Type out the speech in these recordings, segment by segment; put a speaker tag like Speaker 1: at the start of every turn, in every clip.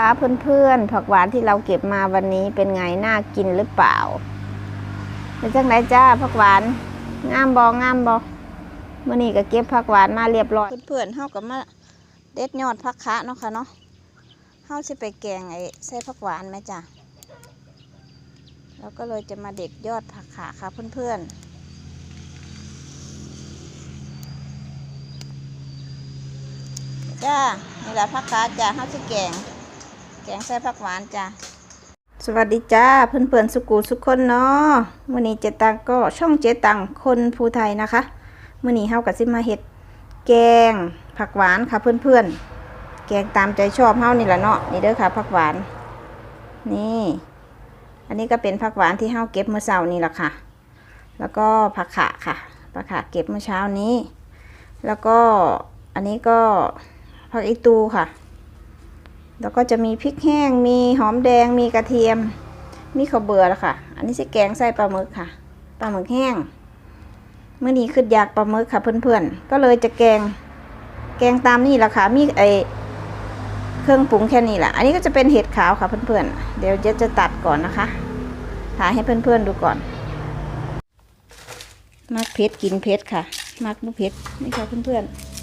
Speaker 1: ค่ะเพื่อนๆ ผักหวานที่เราเก็บมาวันนี้เป็นไงน่ากินหรือเปล่าเป็นจังไรจ้าผักหวานงามบองามบอมื่อนี้ก็เก็บผักหวานมาเรียบร้อยเพื่อนๆเฮากับมาเด็ดยอดผักคะเนาะค่ะเนาะเฮาสิไปแกงไอ้ใส่ผักหวานไหมจ้ะเราก็เลยจะมาเด็ดยอดผักขาค่ะเพื่อนๆจ้านี่แหละผักคะจ้าเฮาสิแกง แกงใส่ผักหวานจ้ะสวัสดีจ้าเพื่อนเพื่อนๆสุกูสุกคนเนาะมื่อนี้เจตังก็ช่องเจตังคนภูไทยนะคะมื่อนี้เฮากับซิมาเฮ็ดแกงผักหวานค่ะเพื่อนเพื่อนๆแกงตามใจชอบเฮานี่แหละเนาะนี่เด้อค่ะผักหวาน นี่ อันนี้ก็เป็นผักหวานที่เฮาเก็บเมื่อเช้านี่แหละค่ะ แล้วก็ผักขาค่ะผักขาเก็บเมื่อเช้านี้ แล้วก็อันนี้ก็ผักอีตูค่ะ แล้วก็จะมีพริกแห้ง มีหอมแดง มีกระเทียม มีข้าวเบื่อแล้วค่ะ อันนี้สิแกงใส่ปลาหมึกค่ะ ปลาหมึกแห้ง เมื่อนี้ขึ้นอยากปลาหมึกค่ะเพื่อนๆ ก็เลยจะแกง แกงตามนี่แหละค่ะ มีไอเครื่องปรุงแค่นี้แหละ อันนี้ก็จะเป็นเห็ดขาวค่ะเพื่อนๆ เดี๋ยวจะจะตัดก่อนนะคะถ่ายให้เพื่อนๆดูก่อน มักเผ็ดกินเผ็ดค่ะ มักบุเผ็ดนี่ค่ะเพื่อนๆ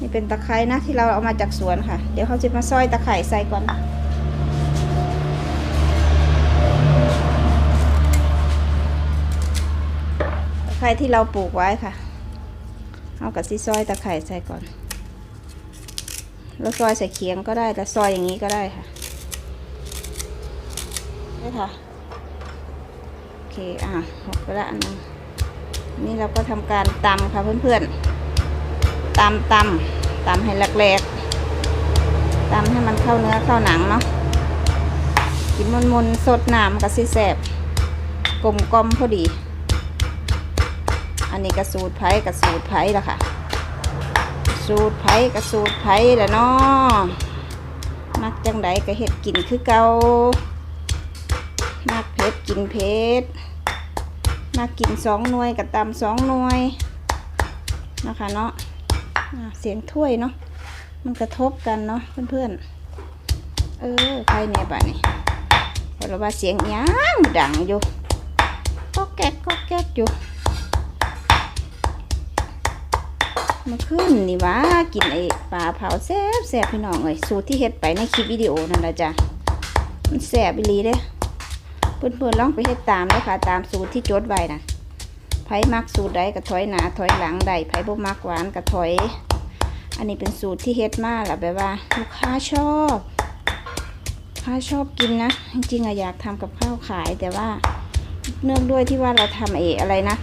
Speaker 1: นี่เป็นตะไคร้นะที่เราเอามาจากสวนค่ะ เดี๋ยวเขาจะมาซอยตะไคร้ใส่ก่อนตะไคร้ที่เราปลูกไว้ค่ะเอากับซีซอยตะไคร้ใส่ก่อนแล้วซอยใส่เคียงก็ได้แต่ซอยอย่างนี้ก็ได้ค่ะได้ค่ะโอเคอะหกไปละอันนึงนี่เราก็ทำการตำค่ะเพื่อนๆ ตำตำตำให้แหลกๆตำให้มันเข้าเนื้อเข้าหนังเนาะกินมนๆสดน้ำกับซีแสบกลมกลมพอดี อันนี้กระสูตรไผ่กระสูตรไผ่ละค่ะ สูตรไผ่กระสูตรไผ่แหละเนาะมักจังใดก็เห็ดกินคือเกามักเผ็ดกินเผ็ดมักกินสองหน่วยกับตำสองหน่วยนะคะเนาะ เสียงถ้วยเนาะมันกระทบกันเนาะเพื่อนๆ เออใครเนี่ยบ้านี่เราะว่าเสียงยังดังอยู่ก็แก๊กก็แก๊กอยู่มาขึ้นนี่ว่ากินไอ้ปลาเผาแซ่บแซ่บพี่น้องเลยสูตรที่เฮ็ดไปในคลิปวิดีโอนั่นแหละจ้ะมันแซ่บอีลีเด้เพื่อนๆลองไปเฮ็ดตามเลยค่ะตามสูตรที่จดไว้นะ ไผมักสูตรใดก็ถอยหนาถอยหลังใดไผบ่มักหวานก็ถอย อันนี้เป็นสูตรที่เฮ็ดมาแหละแบบว่า ลูกค้าชอบลูกค้าชอบกินนะ จริงๆอะอยากทำกับข้าวขายแต่ว่าเนื่องด้วยที่ว่าเราทำเออะไรนะ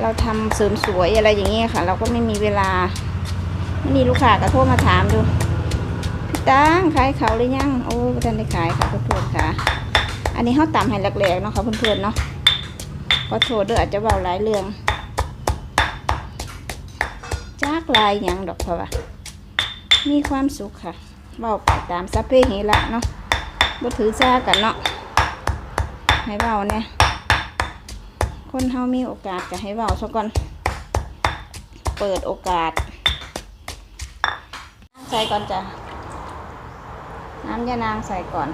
Speaker 1: เราทำเสริมสวยอะไรอย่างเงี้ยค่ะ เราก็ไม่มีเวลาไม่มีลูกค้าก็โทรมาถามดูพี่ตังขายเขาหรือยังโอ้ไม่ทันได้ขายค่ะเพื่อนๆค่ะ อันนี้เขาตำให้แหลกๆเนาะค่ะเพื่อนๆเนาะ ขอโทษเด้ออาจจะเบาหลายเรื่องจากลายยังดอกเพราะว่ามีความสุขค่ะเบาไปตามสัพเพเหระเนาะบ่ถือซากันเนาะให้เบาเนี่ยคนเฮามีโอกาสก็ให้เบาซะก่อน เปิดโอกาสใส่ก่อนจ้ะน้ำยานางใส่ก่อน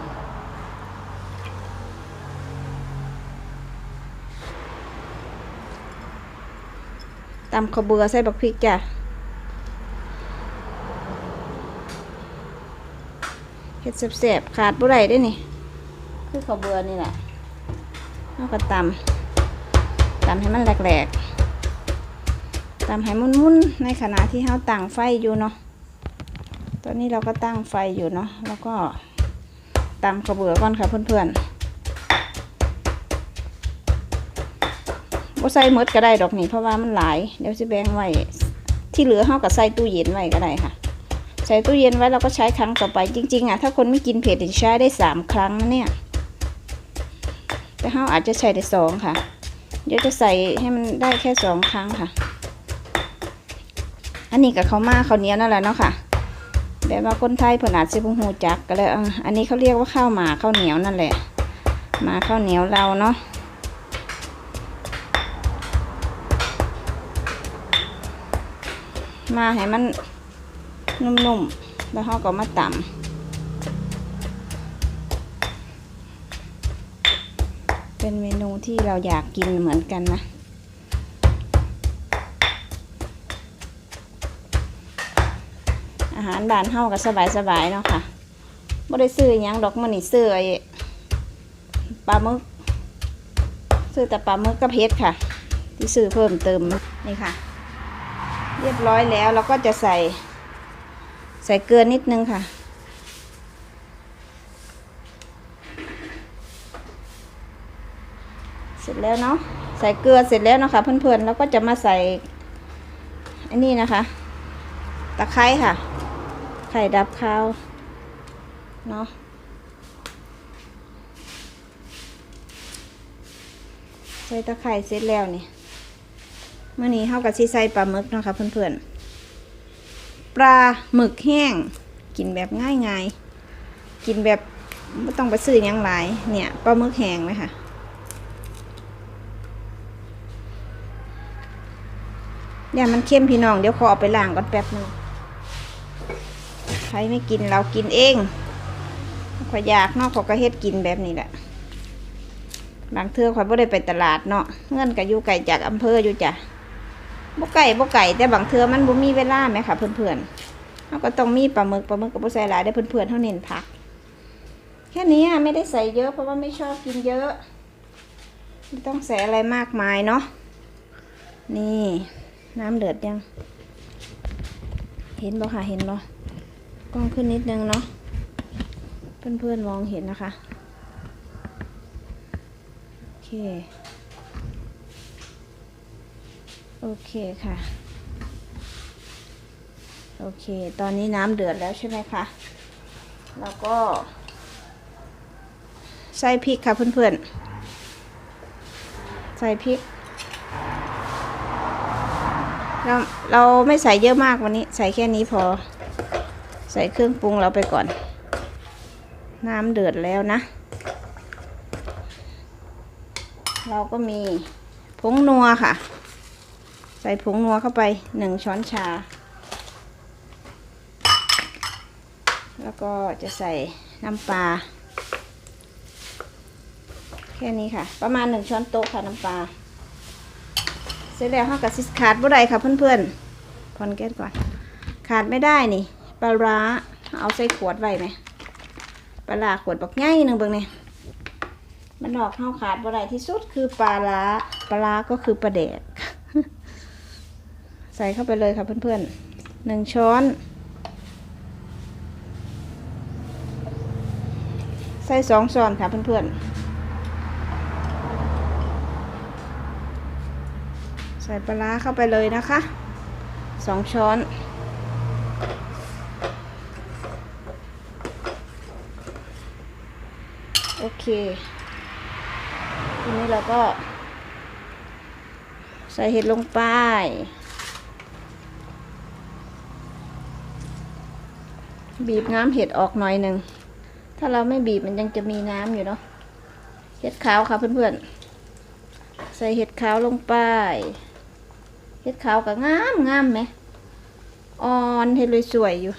Speaker 1: ตำข้าวเบือใส่บักพริกจ้ะเห็ดแสบๆขาดบุไรได้นี่ คือข้าวเบือนี่แหละแล้วก็ตำตำให้มันแหลกๆตำให้มุนๆในขณะที่เราตั้งไฟอยู่เนาะตอนนี้เราก็ตั้งไฟอยู่เนาะแล้วก็ตำข้าวเบือก่อนค่ะเพื่อนๆ บ่ใส่หมดก็ได้ดอกนี่เพราะว่ามันหลาย เดี๋ยวสิแบ่งไว้ ที่เหลือเฮาก็ใส่ตู้เย็นไว้ก็ได้ค่ะ ใส่ตู้เย็นไว้เราก็ใช้ครั้งต่อไปจริง ๆอะถ้าคนไม่กินเผ็ดใช้ได้สามครั้งนะเนี่ย แต่เฮาอาจจะใช้ได้สองค่ะ เดี๋ยวจะใส่ให้มันได้แค่สองครั้งค่ะ อันนี้กับเขาวมาเขาวเหนียวนั่นแหละเนาะค่ะแบบว่าคนไทยเพิ่นอาจสิบ่ฮู้จักก็เลยอออันนี้เขาเรียกว่าข้าวหมาข้าวเหนียวนั่นแหละหมาข้าวเหนียวเราเนาะ มาให้มันนุ่มๆ แล้วเขาก็มาตำเป็นเมนูที่เราอยากกินเหมือนกันนะ อาหารบ้านเฮาก็สบายๆเนาะค่ะไม่ได้ซื้อยังดอกมันนี่ซื้อไอ้ปลาหมึกซื้อแต่ปลาหมึกกับเพชรค่ะ ที่ซื้อเพิ่มเติมนี่ค่ะ เรียบร้อยแล้วเราก็จะใส่ ใส่เกลือนิดนึงค่ะ เสร็จแล้วเนาะใส่เกลือเสร็จแล้วเนาะคะเพื่อนๆแล้วก็จะมาใส่อันนี้นะคะ ตะไคร้ค่ะ ไข่ดับคาวเนาะใส่ตะไคร้เสร็จแล้วนี่ เมื่อนี้เฮากับซีใส่ปลาหมึกเนาะคะเพื่อนๆปลาหมึกแห้ง กินแบบง่ายๆ กินแบบไม่ต้องไปซื้อยังหลายเนี่ยปลาหมึกแห้งไหมคะอย่ามันเข้มพี่น้อง เดี๋ยวขอเอาไปล้างก่อนแป๊บหนึงใครไม่กินเรากินเองขอยอยากเนาะขอยก็เฮ็ดกินแบบนี้แหละบางเทื่อขอยบ่ได้ไปตลาดเนาะเงินก็อยู่ไกลจากอำเภออยู่จ้ะ บ่ไก่บ่ไก่แต่บางเทือมันบ่มีเวลาไหมค่ะเพื่อนๆเราก็ต้องมีปลาหมึกปลาหมึกก็บ่ใส่หลายได้อเพื่อนๆเท่าเน้นผัก แค่นี้ไม่ได้ใส่เยอะเพราะว่าไม่ชอบกินเยอะ ไม่ต้องใส่อะไรมากมายเนาะนี่น้ำเดือดยัง เห็นบ่ค่ะเห็นบ่กล้องขึ้นนิดนึงเนาะเพื่อนๆมองเห็นนะคะโอเค โอเคค่ะ โอเค ตอนนี้น้ำเดือดแล้วใช่ไหมคะ แล้วก็ ใส่พริกค่ะเพื่อนๆ ใส่พริก เราเราไม่ใส่เยอะมากวันนี้ ใส่แค่นี้พอ ใส่เครื่องปรุงเราไปก่อน น้ำเดือดแล้วนะ เราก็มีผงนัวค่ะ ใส่ผงนัวเข้าไปหนึ่งช้อนชา แล้วก็จะใส่น้ำปลา แค่นี้ค่ะ ประมาณหนึ่งช้อนโต๊ะค่ะน้ำปลา เสร็จแล้วเขากับซิสขาดบ่ได้ค่ะเพื่อนๆพอนแก๊สก่อน ขาดไม่ได้นี่ ปลาร้า เอาใส่ขวดไว้ไหม ปลาร้าขวดบักง่ายหนึ่งเบิ่งเนี่ยมันออกเข้าขาดบ่ได้ที่สุดคือปลาร้า ปลาร้าก็คือปลาแดก ใส่เข้าไปเลยค่ะเพื่อนๆหนึ่งช้อน ใส่สองช้อนค่ะเพื่อนๆ ใส่ปลาเข้าไปเลยนะคะสองช้อนโอเค ทีนี้เราก็ใส่เห็ดลงไป บีบน้ำเห็ดออกหน่อยหนึ่ง ถ้าเราไม่บีบมันยังจะมีน้ำอยู่เนาะ เห็ดขาวค่ะเพื่อนๆ ใส่เห็ดขาวลงไป เห็ดขาวก็งามงามไหมอ่อนเห็ดเลยสวยอยู่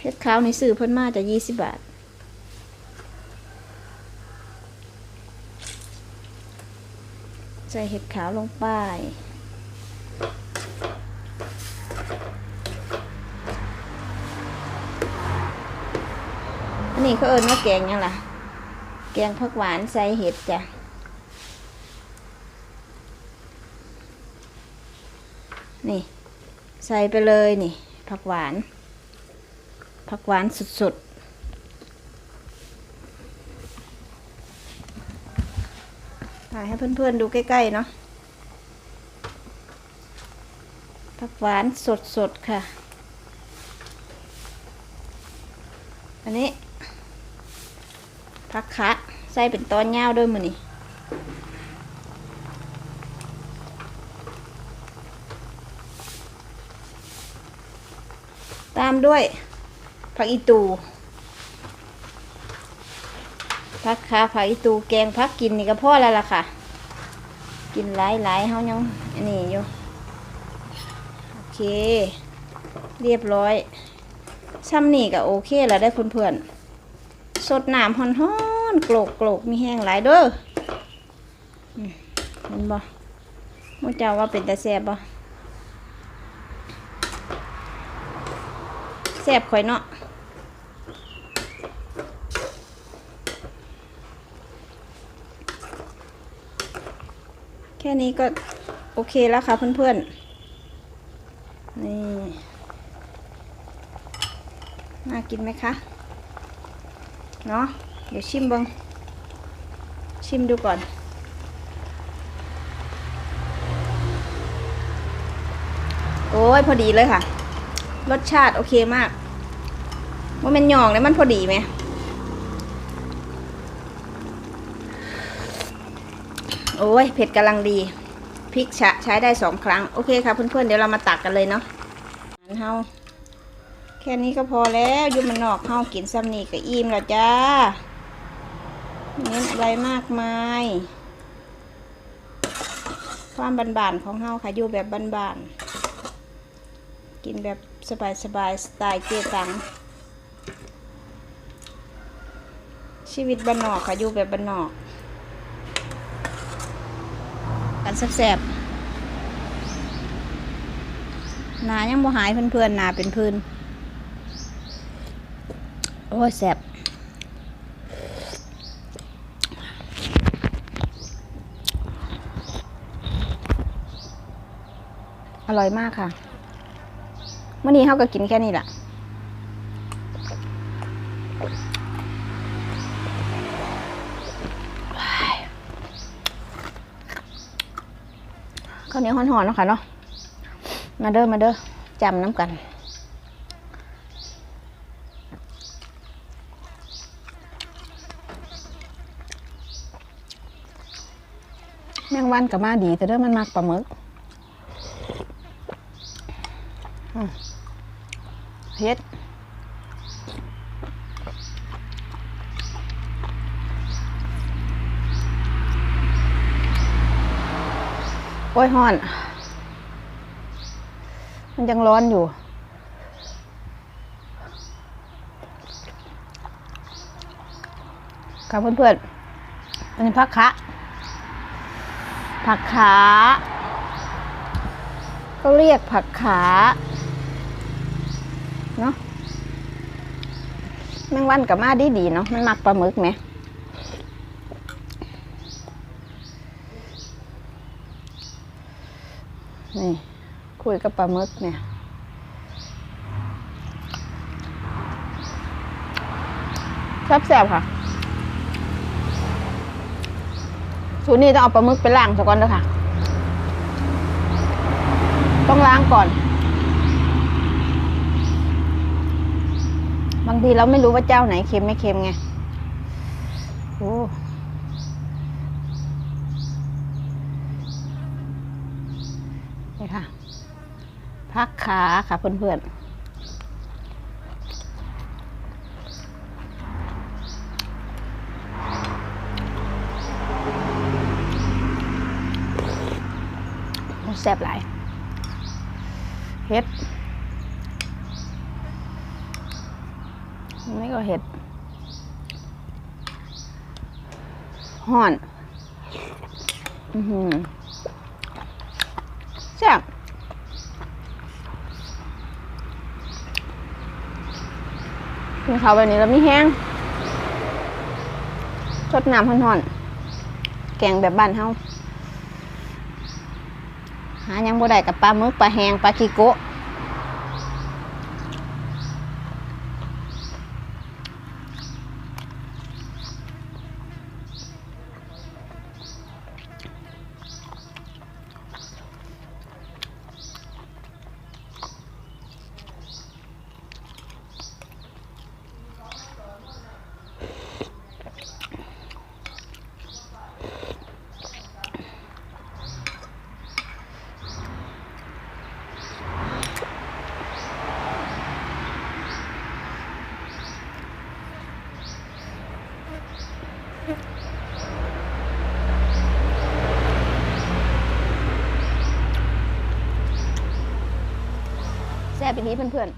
Speaker 1: เห็ดขาวในสื่อเพิ่นมาจะยี่สิบบาทใส่เห็ดขาวลงไป นี้เขาเอิญว่าแกงยังล่ะ แกงผักหวานใส่เห็ดจ้ะนี่ ใส่ไปเลยนี่ ผักหวาน ผักหวานสุดๆถ่ายให้เพื่อนๆดูใกล้ๆเนาะผักหวานสดๆค่ะ อันนี้ ผักคะใส่เป็นตอนยาวด้วยมือนี่ตามด้วยผักอีตูผักขาผักอีตูแกงผักกินนี่ก็พอแล้วล่ะค่ะ กินหลายหลายๆเฮายังอันนี้อยู่โอเค เรียบร้อยซ้ำนี่ก็โอเคแล้วได้เพื่อนๆ สดน้ำฮ้อนโกรกโกรกมีแห้งหลายเด้อเห็นบ่มูเจ้าว่าเป็นตาแซ่บบ่แซ่บข่อยเนาะแค่นี้ก็โอเคแล้วค่ะเพื่อนๆ นี่ น่ากินไหมคะ เนาะเดี๋ยวชิมเบิงชิมดูก่อนโอ้ยพอดีเลยค่ะ รสชาติโอเคมากว่ามันหยองเลยมันพอดีไหมโอ้ยเผ็ดกำลังดีพริกชะใช้ได้สองครั้ง โอเคค่ะเพื่อนๆเดี๋ยวเรามาตักกันเลยเนาะอาหารเฮา ค่นี้ก็พอแล้วยุ่มันนอกเฮากินซ้ำนี่ก็อิ่มแล้วจ้าเน้นอะไรมากมาย ความบานๆของเฮาค่ะอยู่แบบบานๆกินแบบสบายๆสไตล์เจตังชีวิตบ้านนอกค่ะอยู่แบบบ้านนอกกันแซ่บๆหนายังบ่หายเพื่อนๆหนาเป็นพื้น โอ้ยแซ่บอร่อยมากค่ะเมื่อนี้เขาก็กินแค่นี้แหละข้าวเหนียวหอนๆเนาะค่ะเนาะ มาเด้อ มาเด้อจำน้ำกัน แมงวันกับมาดี แต่เด้อมันมากปลาหมึกเผ็ดโอ้ยฮ้อน มันยังร้อนอยู่ครับเพื่อนๆอันนี้ผักคะ ผักขาก็เรียกผักขาเนาะแมงวันกับมาดีดีเนาะมันมักปลาหมึกไหมนี่ คุยกับปลาหมึกเนี่ยแซ่บๆค่ะ สูตรนี้ต้องเอาปลาหมึกไปล้างซะก่อนเด้อค่ะ ต้องล้างก่อน บางทีเราไม่รู้ว่าเจ้าไหนเค็มไม่เค็มไงโอ้นี่ค่ะ พักขาค่ะเพื่อนๆ แซ่บหลายเฮ็ดนี่ก็เห็ดห่อนอือหือแซ่บกินข้าวแบบนี้แล้วมีแห้งชดน้ำห่อนๆแกงแบบบ้านเฮา หายังบ่ได้กับปลาหมึกปลาแหงปลาคีโกะ แซ่บไปนี้เพื่อน